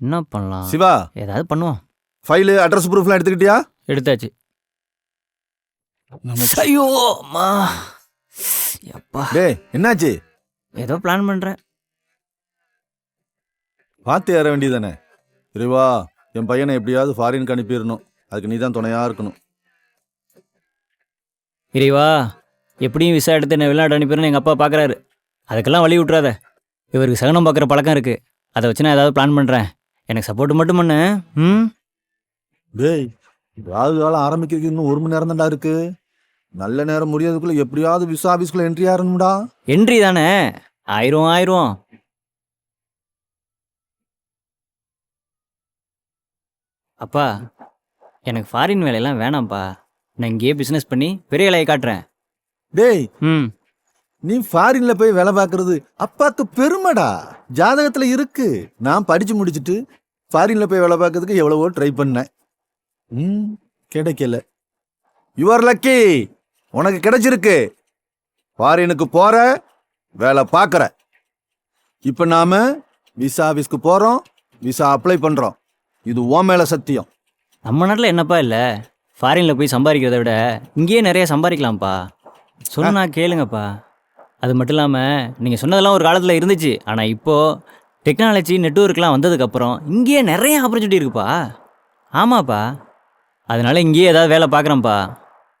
என்ன பண்ணலாம்? சிவா! ஏதாவது பண்ணுவோம். ஃபைலு அட்ரஸ் ப்ரூஃப்லாம் எடுத்துக்கிட்டியா? எடுத்தாச்சு. ஐயோ அம்மா. எப்பா. டேய் என்னாச்சு? ஏதோ பிளான் பண்றேன். பார்த்து ஏற வேண்டியதானே இறைவா என் பையனை எப்படியாவது ஃபாரினுக்கு அனுப்பிடணும். அதுக்கு நீ தான் துணையா இருக்கணும். இறைவா எப்படியும் விசா எடுத்து என்ன வெளிநாடு அனுப்பிடுன்னு எங்கள் அப்பா பார்க்குறாரு அதுக்கெல்லாம் வழி விட்றாத இவருக்கு சகனம் பார்க்குற பழக்கம் இருக்குது அதை வச்சு நான் ஏதாவது பிளான் பண்ணுறேன் எனக்கு சப்போர்ட் மட்டும் பண்ணு ம்? டேய் ராகு காலம் ஆரம்பிக்கிறதுக்கு இன்னும் ஒரு மணி நேரம் தான்டா இருக்கு. நல்ல நேரம் முடியாதுக்குள்ள எப்படியாவது விசா ஆஃபீஸ்க்குள்ள என்ட்ரி ஆகணும்டா. என்ட்ரி தானே? ஆயிரம் ஆயிரம். அப்பா எனக்கு ஃபாரின் வேலையெல்லாம் வேணாம்ப்பா. நான் இங்கேயே பிஸ்னஸ் பண்ணி பெரிய வேலையை காட்டுறேன். டேய் ம். நீ ஃபாரின்ல போய் வேலை பார்க்கறது அப்பாக்கு பெருமைடா. ஜாதகத்துல இருக்கு. நான் படிச்சு முடிச்சிட்டு ஃபாரின்ல போய் வேலை பார்க்கறதுக்கு எவ்வளவோ ட்ரை பண்ணேன். ம் கிடைக்கல. யுவர் லக்கி உனக்கு கிடைச்சிருக்கு. ஃபாரினுக்கு போற வேலை பார்க்கற. இப்போ நாம விசா ஆஃபீஸ்க்கு போறோம். விசா அப்ளை பண்றோம். இது ஓ மேல சத்தியம். நம்ம நாட்டில் என்னப்பா இல்லை? ஃபாரினில் போய் சம்பாதிக்கிறத விட இங்கேயே நிறைய சம்பாதிக்கலாம்ப்பா. சொன்னா கேளுங்கப்பா. அது மட்டும் இல்லாமல் நீங்கள் சொன்னதெல்லாம் ஒரு காலத்தில் இருந்துச்சு. ஆனால் இப்போது டெக்னாலஜி நெட்ஒர்க்லாம் வந்ததுக்கப்புறம் இங்கேயே நிறைய ஆப்பர்ச்சுனிட்டி இருக்குப்பா. ஆமாப்பா. அதனால் இங்கேயே ஏதாவது வேலை பார்க்குறேன்ப்பா.